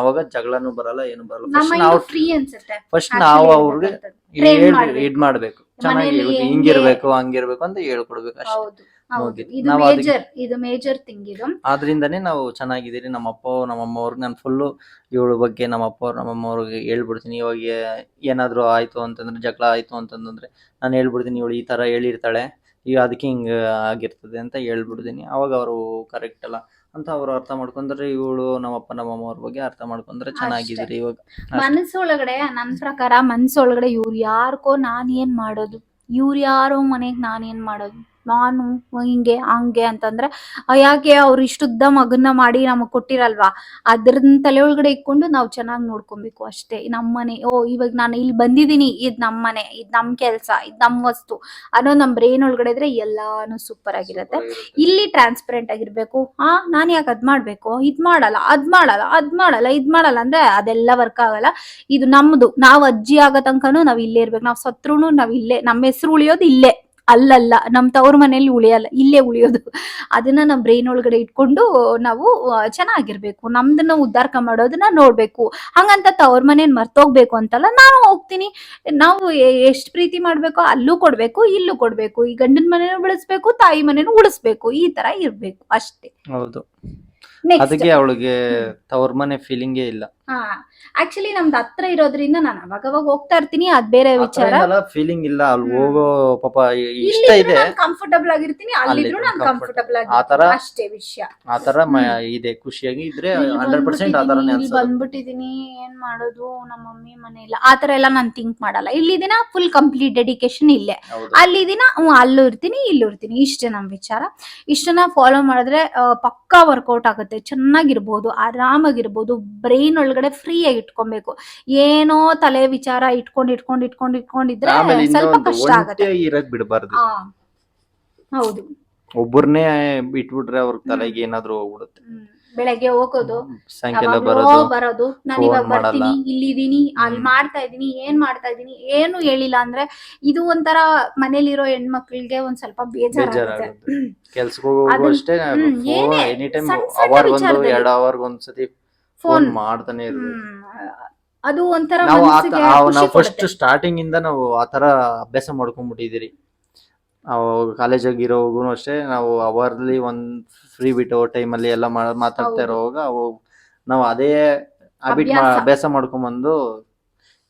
ಅವಾಗ ಜಗಳನು ಬರಲ್ಲ ಏನು ಬರಲ್ಲ. ಫಸ್ಟ್ ನಾವು ಫಸ್ಟ್ ನಾವು ಅವ್ರಿಗೆ ಇದು ಮಾಡ್ಬೇಕು. ಇದ್ ಮಾಡ್ಬೇಕು. ಚೆನ್ನಾಗಿ ಹೇಳ್ಬೇಕು ಹಿಂಗಿರ್ಬೇಕು ಹಂಗಿರ್ಬೇಕು ಅಂತ ಹೇಳ್ಕೊಡ್ಬೇಕು ಅಷ್ಟೇ. ಇದು ಮೇಜರ್ ಇದು ಮೇಜರ್ ಥಿಂಗ್ ಇದು. ಆದ್ರಿಂದನೇ ನಾವು ಚೆನ್ನಾಗಿದ್ದೀರಿ. ನಮ್ಮ ಅಪ್ಪ ನಮ್ಮಮ್ಮ ಅವ್ರಿಗೆ ನಾನು ಫುಲ್ಲು ಇವಳ ಬಗ್ಗೆ ನಮ್ಮ ಅಪ್ಪ ಅವ್ರು ನಮ್ಮಮ್ಮ ಅವ್ರಿಗೆ ಹೇಳ್ಬಿಡ್ತೀನಿ. ಇವಾಗ ಏನಾದ್ರು ಆಯ್ತು ಅಂತಂದ್ರೆ ಜಗಳ ಆಯ್ತು ಅಂತಂದ್ರೆ ನಾನು ಹೇಳ್ಬಿಡ್ತೀನಿ ಇವಳು ಈ ತರ ಹೇಳಿರ್ತಾಳೆ. ಈಗ ಅದಕ್ಕೆ ಹಿಂಗ ಆಗಿರ್ತದೆ ಅಂತ ಹೇಳ್ಬಿಡ್ತೀನಿ. ಅವಾಗ ಅವರು ಕರೆಕ್ಟ್ ಅಲ್ಲ ಅಂತ ಅವ್ರು ಅರ್ಥ ಮಾಡ್ಕೊಂಡ್ರೆ ಇವಳು ನಮ್ಮಪ್ಪ ನಮ್ಮಮ್ಮ ಅವ್ರ ಬಗ್ಗೆ ಅರ್ಥ ಮಾಡ್ಕೊಂಡ್ರೆ ಚೆನ್ನಾಗಿದ್ರಿ ಇವಾಗ. ಮನಸ್ಸೊಳಗಡೆ ನನ್ ಪ್ರಕಾರ ಮನ್ಸೊಳಗಡೆ ಇವ್ರು ಯಾರ್ಕೋ ನಾನ್ ಏನ್ ಮಾಡೋದು? ಇವ್ರು ಯಾರೋ ಮನೆಗ್ ನಾನೇನ್ ಮಾಡೋದು? ನಾನು ಹಿಂಗೆ ಹಂಗೆ ಅಂತಂದ್ರೆ ಯಾಕೆ ಅವ್ರು ಇಷ್ಟುದ್ದ ಮಗನ್ನ ಮಾಡಿ ನಮಗ್ ಕೊಟ್ಟಿರಲ್ವಾ? ಅದ್ರ ತಲೆ ಒಳಗಡೆ ಇಟ್ಕೊಂಡು ನಾವು ಚೆನ್ನಾಗ್ ನೋಡ್ಕೊಬೇಕು ಅಷ್ಟೇ. ನಮ್ಮನೆ ಓ ಇವಾಗ ನಾನು ಇಲ್ಲಿ ಬಂದಿದೀನಿ ಇದ್ ನಮ್ಮನೆ ಇದ್ ನಮ್ ಕೆಲ್ಸ ಇದ್ ನಮ್ ವಸ್ತು ಅನ್ನೋ ನಮ್ ಬ್ರೈನ್ ಒಳಗಡೆ ಇದ್ರೆ ಎಲ್ಲಾನು ಸೂಪರ್ ಆಗಿರತ್ತೆ. ಇಲ್ಲಿ ಟ್ರಾನ್ಸ್ಪರೆಂಟ್ ಆಗಿರ್ಬೇಕು. ಆ ನಾನು ಯಾಕೆ ಅದ್ ಮಾಡ್ಬೇಕು? ಇದ್ ಮಾಡಲ್ಲ ಅದ್ ಮಾಡಲ್ಲ ಅದ್ ಮಾಡಲ್ಲ ಇದ್ ಮಾಡಲ್ಲ ಅಂದ್ರೆ ಅದೆಲ್ಲ ವರ್ಕ್ ಆಗಲ್ಲ. ಇದು ನಮ್ದು. ನಾವ್ ಅಜ್ಜಿ ಆಗೋ ತನಕನು ನಾವ್ ಇಲ್ಲೇ ಇರ್ಬೇಕು. ನಾವ್ ಸತ್ರುನು ನಾವ್ ಇಲ್ಲೇ ನಮ್ಮ ಹೆಸರು ಉಳಿಯೋದು ಇಲ್ಲೇ. ಅಲ್ಲಲ್ಲ, ನಮ್ ತವ್ರ ಮನೇಲಿ ಉಳಿಯಲ್ಲ, ಇಲ್ಲೇ ಉಳಿಯೋದು. ಅದನ್ನ ನಮ್ ಬ್ರೈನ್ ಒಳಗಡೆ ಇಟ್ಕೊಂಡು ನಾವು ಚೆನ್ನಾಗಿರ್ಬೇಕು. ನಮ್ದನ್ನ ಉದ್ಧಾರ ಮಾಡೋದನ್ನ ನೋಡ್ಬೇಕು. ಹಂಗಂತ ತವ್ರ ಮನೇನ್ ಮರ್ತೋಗ್ಬೇಕು ಅಂತಲ್ಲ ನಾನು ಹೋಗ್ತೀನಿ. ನಾವು ಎಷ್ಟು ಪ್ರೀತಿ ಮಾಡ್ಬೇಕು ಅಲ್ಲೂ ಕೊಡ್ಬೇಕು, ಇಲ್ಲೂ ಕೊಡ್ಬೇಕು. ಈ ಗಂಡನ ಮನೇನು ಬೆಳೆಸ್ಬೇಕು, ತಾಯಿ ಮನೇನು ಉಳಿಸ್ಬೇಕು. ಈ ತರ ಇರ್ಬೇಕು ಅಷ್ಟೇ. ಹೌದು. ಅದಕ್ಕೆ ಅವಳಿಗೆ ತವ್ರ ಮನೆ ಫೀಲಿಂಗ್ ಇಲ್ಲ. ಹಾ ಆಕ್ಚುಲಿ ನಮ್ದು ಹತ್ರ ಇರೋದ್ರಿಂದ ನಾನು ಅವಾಗ ಅವಾಗ ಹೋಗ್ತಾ ಇರ್ತೀನಿ ಅದ್ ಬೇರೆ ವಿಚಾರ. ಫೀಲಿಂಗ್ ಇಲ್ಲ ಅಲ್ಲಿ ಹೋಗೋ ಪಾಪ ಇಷ್ಟ ಇದೆ. ಕಂಫರ್ಟಬಲ್ ಆಗಿರ್ತೀನಿ ಅಲ್ಲಿದ್ರು ನಾನು ಕಂಫರ್ಟಬಲ್ ಆಗಿ ತರ- ಆಗಿರ್ತೀನಿ. ಅಷ್ಟೇ ವಿಷಯ. ಆತರ ಮ- ಇದೆ ಖುಷಿಯಾಗಿ ಇದ್ರೆ ಹಂಡ್ರೆಡ್ ಪರ್ಸೆಂಟ್ ಆತರನೇ ಇಲ್ಲಿ ಅನ್ಸೋದು. ಬಂದ್ಬಿಟ್ಟಿದೀನಿ ಏನ್ ಮಾಡೋದು ನಮ್ಮ ಮಮ್ಮಿ ಮನೆ ಇಲ್ಲ. ಆತರ ಎಲ್ಲ ನಾನು ಥಿಂಕ್ ಮಾಡಲ್ಲ. ಇಲ್ಲಿ ದಿನ ಫುಲ್ ಕಂಪ್ಲೀಟ್ ಡೆಡಿಕೇಶನ್ ಇಲ್ಲೇ. ಹೌದು. ಅಲ್ಲಿ ದಿನ ಹ್ಮ್, ಅಲ್ಲೂ ಇರ್ತೀನಿ ಇಲ್ಲೂ ಇರ್ತೀನಿ. ಇಷ್ಟೇ ನಮ್ ವಿಚಾರ. ಇಷ್ಟನ್ನ ಫಾಲೋ ಮಾಡಿದ್ರೆ ಆ, ಪಕ್ಕಾ ವರ್ಕೌಟ್ ಆಗುತ್ತೆ. ಚೆನ್ನಾಗಿರ್ಬೋದು ಆರಾಮಾಗಿರ್ಬೋದು ಬ್ರೈನ್ ಒಳಗಡೆ ಫ್ರೀ ಆಗಿ ಇಟ್ಕೊಬೇಕು. ಏನೋ ತಲೆ ವಿಚಾರ ಇಟ್ಕೊಂಡು ಇಟ್ಕೊಂಡು ಇಟ್ಕೊಂಡು ಇಟ್ಕೊಂಡಿದ್ರೆ ಸ್ವಲ್ಪ ಕಷ್ಟ ಆಗುತ್ತೆ. ಇರಕ್ ಬಿಡಬಾರ್ದು. ಹೌದು. ಒಬ್ಬರನ್ನೇ ಬಿಟ್ಬಿಟ್ರೆ ಅವ್ರ ತಲೆಗೆ ಏನಾದ್ರು ಹೋಗ್ಬಿಡುತ್ತೆ. ಬೆಳಗ್ಗೆ ಹೋಗೋದು ಸಾಯಂಕಾಲ ಬರೋದು ಬರೋದು ನಾನು phone ಇವಾಗ ಮಾಡಲ್ಲ. ಬರ್ತೀನಿ ಇಲ್ಲಿದೀನಿ ಅಲ್ಲಿ ಮಾಡ್ತಾ ಇದೀನಿ ಏನ್ ಮಾಡ್ತಾ ಇದೀನಿ ಏನು ಹೇಳಿಲ್ಲ ಅಂದ್ರೆ ಇದು ಒಂಥರ ಮನೇಲಿರೋ ಹೆಣ್ಮಕ್ಳಿಗೆ ಒಂದ್ ಸ್ವಲ್ಪ ಬೇಜಾರಾಗುತ್ತೆ. ಬೇಜಾರಾಗುತ್ತೆ. ಕೆಲ್ಸಕ್ಕೆ ಹೋಗುವಾಗ ಅದನ್ನ- ಅಷ್ಟೇ ಹ್ಮ್, ಏನೇ ಎನಿ ಟೈಮ್ ಸಣ್ಣ ಸಣ್ಣ ಅವರ್ ಒಂದು ವಿಚಾರದಲ್ಲಿ. ಎರಡು ಅವರ್ ಒಂದ್ಸತಿ ಫೋನ್ ಫೋನ್ ಮಾಡ್ತಾನೆ ಇರ್ಬೇಕು. ಅದು ಒಂಥರ ನಾವು ಮನ್ಸಿಗೆ ಖುಷಿ ಫಸ್ಟ್ ಕೊಡುತ್ತೆ. ಸ್ಟಾರ್ಟಿಂಗ್ ಇಂದ ನಾವು ಆತರ ಅಭ್ಯಾಸ ಮಾಡ್ಕೊಂಡ್ಬಿಟ್ಟಿದ್ದೀರಿ. ಕಾಲೇಜಾಗ ಇರೋವಾಗೂ ಅಷ್ಟೇ ನಾವು ಅವರ್ಲಿ ಒಂದ್ ಫ್ರೀ ಬಿಟ್ಟು ಟೈಮಲ್ಲಿ ಎಲ್ಲ ಮಾ- ಮಾತಾಡ್ತಾ ಹೌದು. ಇರೋವಾಗ ಅವು ನಾವು ಅದೇ ಹ್ಯಾಬಿಟ್ ಅಭ್ಯಾಸ. ಅಭ್ಯಾಸ ಮಾಡ್ಕೊಂಡ್ಬಂದು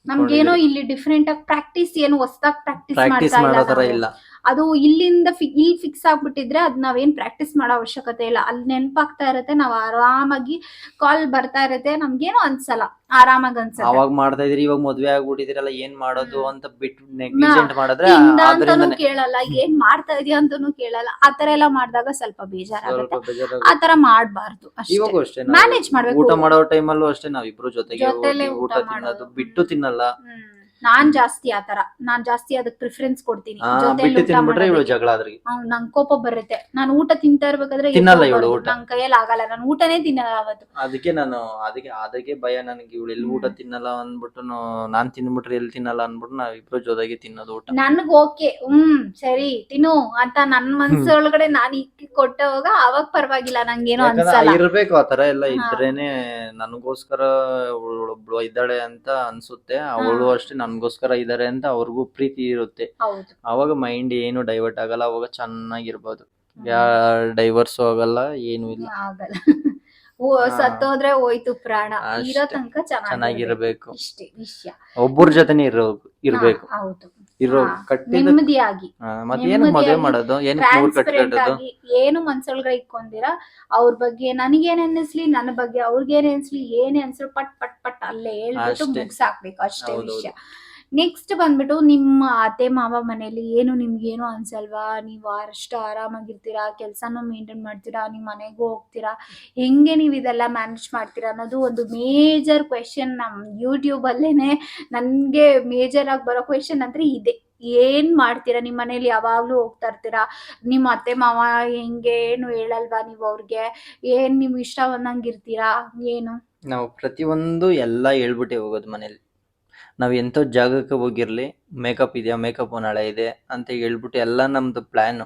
ನಮ್ಗೇನೋ ಇಲ್ಲಿ ಡಿಫ್ರೆಂಟ್ ಆಗಿ ಪ್ರಾಕ್ಟೀಸ್ ಏನು ಹೊಸದಾಗಿ ಪ್ರಾಕ್ಟೀಸ್ ಮಾಡೋ ತರ ಇಲ್ಲ. ಅದು ಇಲ್ಲಿಂದ ಫಿ- ಇಲ್ಲಿ ಫಿಕ್ಸ್ ಆಗ್ಬಿಟ್ಟಿದ್ರೆ ಅದ್ ನಾವೇನ್ ಪ್ರಾಕ್ಟೀಸ್ ಮಾಡೋ ಅವಶ್ಯಕತೆ ಇಲ್ಲ. ಅಲ್ಲಿ ನೆನಪಾಗ್ತಾ ಇರತ್ತೆ ನಾವ್ ಆರಾಮಾಗಿ ಕಾಲ್ ಬರ್ತಾ ಇರತ್ತೆ ನಮ್ಗೇನು ಅನ್ಸಲ್ಲ. ಆರಾಮಾಗಿ ಅನ್ಸಲ್ಲ ಅವಾಗ ಮಾಡ್ತಾ ಇದ್ರಿ ಇವಾಗ ಮದ್ವೆ ಆಗ್ಬಿಟ್ಟಿದ್ರಲ್ಲ ಏನ್ ಮಾಡೋದು ಅಂತ ಬಿಟ್ಟು ನೆಗ್ಲಿಜೆಂಟ್ ಮಾಡಿದ್ರೆ ಅಂತಾನು ಕೇಳಲ್ಲ ಏನ್ ಮಾಡ್ತಾ ಇದೀಯ ಅಂತಾನು ಕೇಳಲ್ಲ. ಆತರ ಎಲ್ಲ ಮಾಡಿದಾಗ ಸ್ವಲ್ಪ ಬೇಜಾರಾಗುತ್ತೆ. ಆತರ ಮಾಡ್ಬಾರ್ದು ಅಷ್ಟೇ. ಇವಾಗೂ ಅಷ್ಟೇ ನಾವು ಮ್ಯಾನೇಜ್ ಮಾಡ್ಬೇಕು. ಊಟ ಮಾಡೋ ಟೈಮಲ್ಲೂ ಅಷ್ಟೇ ನಾವಿಬ್ರು ಜೊತೆಗೆ ಜೊತೆಲೇ ಹೋಗಿ ಊಟ ಊಟ ತಿನ್ನೋದು ಮಾಡೋದು. ಬಿಟ್ಟು ತಿನ್ನಲ್ಲ. ಹ್ಮ್. ನಾನ್ ಜಾಸ್ತಿ ಆತರ ನಾನ್ ಜಾಸ್ತಿ ಅದಕ್ಕೆ ಪ್ರಿಫರೆನ್ಸ್ ಕೊಡ್ತೀನಿ. ಆ, ಜೊತೆಲಿ ಬಿಟ್ಟು ತಿನ್ಬಿಟ್ರೆ ಇವಳು ಜಗಳ ಆದ್ರಿಗೆ. ಅವ್ನ್ ನಂಗ್ ಕೋಪ ಬರುತ್ತೆ. ನಾನು ಊಟ ತಿಂತಾ ಇರ್ಬೇಕಾದ್ರೆ ತಿನ್ನಲ್ಲ ಇವಳು. ಊಟ. ನನ್ ಕೈಯಲ್ಲಿ ಆಗಲ್ಲ. ನಾನು ಊಟನೇ ತಿನ್ನಲ್ಲ ಅವತ್ತು ಅದಕ್ಕೆ ನಾನು ಅದಕ್ಕೆ ಅದಕ್ಕೆ ಭಯ ನನಗೆ. ಇವಳು ಎಲ್ಲಿ ಊಟ ತಿನ್ನಲ್ಲ ಅಂದ್ಬಿಟ್ಟು ನಾ- ನಾನ್ ತಿನ್ಬಿಟ್ರೆ ಎಲ್ಲಿ ತಿನ್ನಲ್ಲ ಅನ್ಬಿಟ್ಟು ನಾವ್ ಇಬ್ರು ಜೊತೆಗೆ ತಿನ್ನೋದು ಊಟ. ನನ್ಗ್ ಓಕೆ. ಹ್ಮ್ ಸರಿ ತಿನ್ನು ಅಂತ ನನ್ ಮನ್ಸೊಳಗಡೆ ನಾನ್ ಇಕ್ಕಿ ಹೋಗ ಅವಾಗ ಪರವಾಗಿಲ್ಲ ನಂಗೇನು ಯಾಕಂದ್ರೆ ಅನ್ಸಲ್ಲ. ಇರ್ಬೇಕು ಆತರ ಎಲ್ಲ ಹಾ. ಇದ್ರೇನೆ ನನಗೋಸ್ಕರ ಒಬ್ಳು ಇದ್ದಾಳೆ ಅಂತ ಅನ್ಸುತ್ತೆ. ಅವಳು ಅಷ್ಟೇ ನನ್ಗೋಸ್ಕರ ಇದಾರೆ ಅಂತ ಅವ್ರಿಗೂ ಪ್ರೀತಿ ಇರುತ್ತೆ. ಹೌದು. ಅವಾಗ ಮೈಂಡ್ ಏನು ಡೈವರ್ಟ್ ಆಗಲ್ಲ ಅವಾಗ ಚೆನ್ನಾಗಿರ್ಬೋದು. ಯಾ ಡೈವರ್ಸ್ ಆಗಲ್ಲ ಏನು ಇಲ್ಲ. ಆಗಲ್ಲ. ಓ ಸತ್ತೋದ್ರೆ ಹೋಯ್ತು ಪ್ರಾಣ. ಇರೋ ತನಕ ಚೆನ್ನಾಗಿರ್ಬೇಕು. ಚೆನ್ನಾಗಿರ್ಬೇಕು. ಇಷ್ಟೇ ವಿಷಯ. ಒಬ್ಬರ ಜೊತೆನೆ ಇರೋ ಇರ್ಬೇಕು. ಹೌದು. ಇರೋ ಹಾ. ಕಟ್ಟಿದ ನೆಮ್ಮದಿಯಾಗಿ. ಮತ್ತೆ ಏನು ಮದುವೆ ನೆಮ್ಮದಿಯಾಗಿ, ಮಾಡೋದು? ಏನು ಟ್ರಾನ್ಸ್ಪರೆಂಟ್ ಆಗಿ ಏನು ಮನ್ಸೊಳಗಡೆ ಇಟ್ಕೊಂಡಿರ? ಅವ್ರ ಬಗ್ಗೆ ನನಗೇನ್ ಅನ್ನಿಸ್ಲಿ ನನ್ನ ಬಗ್ಗೆ ಅವ್ರಿಗೇನ್ ಅನ್ಸ್ಲಿ ಏನೇ ಅನ್ಸ್ಲಿ ಪಟ್ ಪಟ್ ಪಟ್ ಅಲ್ಲೇ ಹೇಳ್ಬಿಟ್ಟು ಅಷ್ಟೇ. ಮುಗ್ಸಾಕ್ಬೇಕು. ಅಷ್ಟೇ ಹೌದೌದು. ವಿಷಯ. ನೆಕ್ಸ್ಟ್ ಬಂದ್ಬಿಟ್ಟು ನಿಮ್ಮ ಅತ್ತೆ, ಮಾವ ಮನೇಲಿ ಏನು ನಿಮ್ಗೇನು ಅನ್ಸಲ್ವಾ? ನೀವು ಅಷ್ಟು ಆರಾಮಾಗಿರ್ತೀರಾ? ಕೆಲಸನೂ ಮೇಂಟೈನ್ ಮಾಡ್ತೀರಾ? ನಿಮ್ಮ ಮನೆಗೂ ಹೋಗ್ತೀರಾ? ಹೆಂಗೆ ನೀವು ಇದೆಲ್ಲ ಮ್ಯಾನೇಜ್ ಮಾಡ್ತೀರಾ ಅನ್ನೋದು ಒಂದು ಮೇಜರ್ ಕ್ವೆಶನ್ ನಮ್ಮ ಯೂಟ್ಯೂಬಲ್ಲೇನೆ ನನಗೆ ಮೇಜರ್ ಆಗಿ ಬರೋ ಕ್ವೆಶನ್ ಅಂದ್ರೆ ಇದೆ. ಏನ್ ಮಾಡ್ತೀರಾ? ನಿಮ್ಮ ಮನೇಲಿ ಯಾವಾಗ್ಲೂ ಹೋಗ್ತಾ ಇರ್ತೀರಾ? ನಿಮ್ಮ ಅತ್ತೆ, ಮಾವ ಹೆಂಗೆ ಏನು ಹೇಳಲ್ವಾ ನೀವು ಅವ್ರಿಗೆ? ಏನ್ ನಿಮ್ ಇಷ್ಟ ಬಂದಂಗಿರ್ತೀರಾ ಏನು? ನಾವು ಪ್ರತಿಯೊಂದು ಎಲ್ಲ ಹೇಳ್ಬಿಟ್ಟೆ ಹೋಗೋದು ಮನೇಲಿ ನಾವು ಎಂಥೋ ಜಾಗಕ್ಕೆ ಹೋಗಿರ್ಲಿ ಮೇಕಪ್ ಇದೆಯಾ ಮೇಕಪ್ ನಾಳೆ ಇದೆ ಅಂತ ಹೇಳ್ಬಿಟ್ಟು ಎಲ್ಲ ನಮ್ದು ಪ್ಲಾನ್